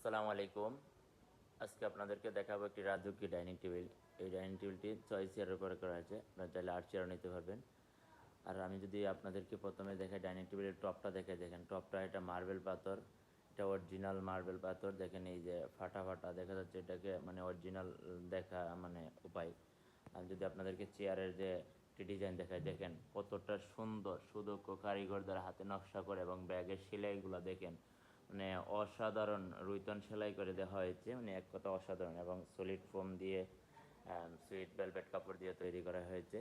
আসসালামু আলাইকুম। আজকে আপনাদেরকে দেখাবো একটি রাজকীয় ডাইনিং টেবিল। এই ডাইনিং টেবিলটি ছয় চেয়ারের উপরে করা হয়েছে আপনারা চাইলে আট চেয়ারও নিতে পারবেন। আর আমি যদি আপনাদেরকে প্রথমে দেখাই ডাইনিং টেবিলের টপটা দেখে দেখেন টপটা এটা মার্বেল পাথর, এটা অরিজিনাল মার্বেল পাথর। দেখেন এই যে ফাটা ফাটা, দেখা যাচ্ছে এটাকে মানে অরিজিনাল দেখা মানে উপায়। আমি যদি আপনাদেরকে চেয়ারের যে একটি ডিজাইন দেখায় দেখেন কতটা সুন্দর, সুদক্ষ কারিগর দ্বারা হাতে নকশা করে এবং ব্যাগের সেলাইগুলো দেখেন। মানে অসাধারণ রুইতন সেলাই করে দেওয়া হয়েছে। মানে এক কথা অসাধারণ এবং সলিড ফোম দিয়ে সুইট ভেলভেট কাপড় দিয়ে তৈরি করা হয়েছে।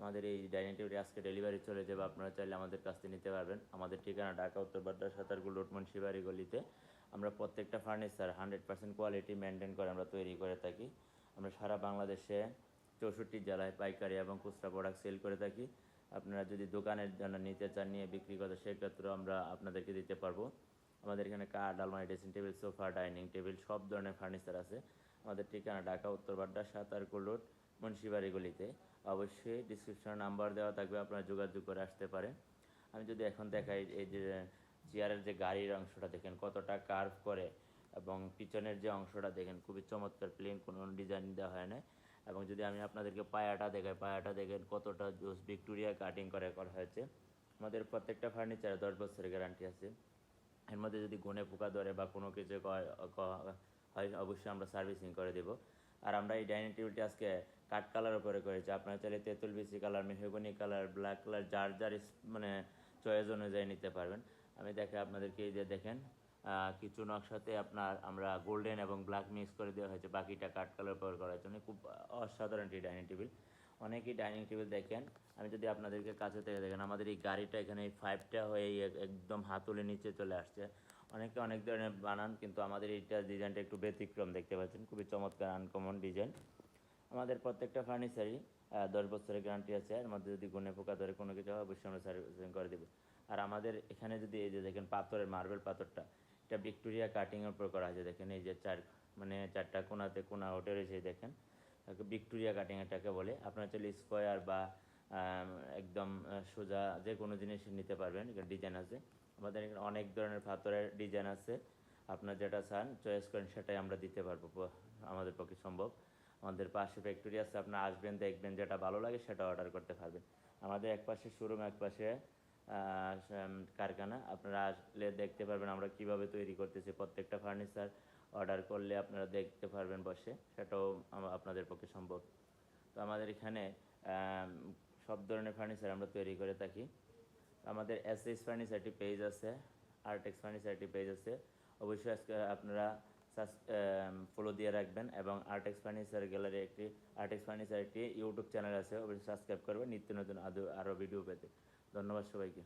আমাদের এই ডাইনিং টেবিলটি আজকে ডেলিভারি চলে যাবে। আপনারা চাইলে আমাদের কাছ থেকে নিতে পারবেন। আমাদের ঠিকানা ঢাকা, উত্তর বাড্ডা সাঁতারগুল রোড মুন্সিবাড়ি গলিতে। আমরা প্রত্যেকটা furniture hundred percent quality maintain করে আমরা তৈরি করে থাকি। আমরা সারা বাংলাদেশে চৌষট্টি জেলায় পাইকারি এবং খুচরা প্রোডাক্ট সেল করে থাকি। আপনারা যদি দোকানের জন্য নিতে চান, নিয়ে বিক্রি করতে সেক্ষেত্রেও আমরা আপনাদেরকে দিতে পারব। আমাদের এখানে কাঠ, আলমারি dressing table sofa dining table সব ধরনের ফার্নিচার আছে। আমাদের ঠিকানা ঢাকা, উত্তর বাড্ডা সাতারকুল রোড, মুন্সিবাড়ি গলিতে। অবশ্যই ডিসক্রিপশনে নাম্বার দেওয়া থাকবে, আপনারা যোগাযোগ করে আসতে পারেন। আমি যদি এখন দেখাই এই যে চেয়ারের যে গাড়ির অংশটা, দেখেন কতটা কার্ভ করে এবং পিছনের যে অংশটা, দেখেন খুবই চমৎকার প্লেন কোনো ডিজাইন দেওয়া হয় না এবং যদি আমি আপনাদেরকে পায়াটা দেখাই, পায়াটা দেখেন কতটা জোস, ভিক্টোরিয়া কাটিং করে করা হয়েছে। আমাদের প্রত্যেকটা ফার্নিচারে দশ বছরের গ্যারান্টি আছে। এর মধ্যে যদি গুনে পোকা ধরে বা কোনো কিছু হয় অবশ্যই আমরা সার্ভিসিং করে দেব। আর আমরা এই ডাইনিং টেবিলটি আজকে কাঠ কালার উপরে করেছি। আপনারা চাইলে তেঁতুল BC colour, mahogany colour black colour, যার যার মানে চয়েস অনুযায়ী নিতে পারবেন। আমি দেখে আপনাদেরকে এই যে দেখেন কিছু নকশাতে আপনার, আমরা গোল্ডেন এবং ব্ল্যাক মিক্স করে দেওয়া হয়েছে বাকিটা কাঠ কালার উপর করার জন্য। খুব অসাধারণ একটি ডাইনিং টেবিল অনেকেই ডাইনিং টেবিল দেখেন। আমি যদি আপনাদেরকে কাছে থেকে দেখেন, আমাদের এই গাড়িটা এখানে এই ফাইভটা হয়ে একদম হাতুলে নিচে চলে আসছে। অনেকে অনেক ধরনের বানান, কিন্তু আমাদের এইটা ডিজাইনটা একটু ব্যতিক্রম দেখতে পাচ্ছেন। খুবই চমৎকার আনকমন ডিজাইন আমাদের প্রত্যেকটা ফার্নিচারই দশ বছরের গ্যারান্টি আছে। এর মধ্যে যদি গুনে পোকা ধরে কোনো কিছু হয়, অবশ্যই আমরা সার্ভিসিং করে দেবো। আর আমাদের এখানে যদি এই যে দেখেন পাথরের মার্বেল পাথরটা, এটা ভিক্টোরিয়া কাটিংয়ের উপর করা আছে। দেখেন এই যে চার মানে চারটা কোনাতে কোনা ওঠে রয়েছে দেখেন। ভিক্টোরিয়া কাটিং এটাকে বলে। আপনারা চাইলে স্কোয়ার বা একদম সোজা যে কোনো জিনিস নিতে পারবেন, এখানে ডিজাইন আছে। আমাদের এখানে অনেক ধরনের পাথরের ডিজাইন আছে। আপনার যেটা চান চয়েস করেন, সেটাই আমরা দিতে পারব আমাদের পক্ষে সম্ভব। আমাদের পাশে ফ্যাক্টরি আছে, আপনারা আসবেন, দেখবেন যেটা ভালো লাগে, সেটা অর্ডার করতে পারবেন। আমাদের এক পাশে শোরুম এক পাশে কারখানা। আপনারা আসলে দেখতে পারবেন আমরা কীভাবে তৈরি করতেছি। প্রত্যেকটা ফার্নিচার অর্ডার করলে আপনারা দেখতে পারবেন বসে। সেটাও আপনাদের পক্ষে সম্ভব। তো আমাদের এখানে সব ধরনের ফার্নিচার আমরা তৈরি করে থাকি। আমাদের এস এস ফার্নিচারটি পেজ আছে আর্টেক্স ফার্নিচারটি পেজ আছে। অবশ্যই আজকে আপনারা ফলো দিয়ে রাখবেন এবং আর্টেক্স ফার্নিচার গ্যালারি একটি আর্টেক্স ফার্নিচার একটি ইউটিউব চ্যানেল আছে। অবশ্যই সাবস্ক্রাইব করবেন। নিত্য নতুন আরও ভিডিও পেতে। ধন্যবাদ সবাইকে।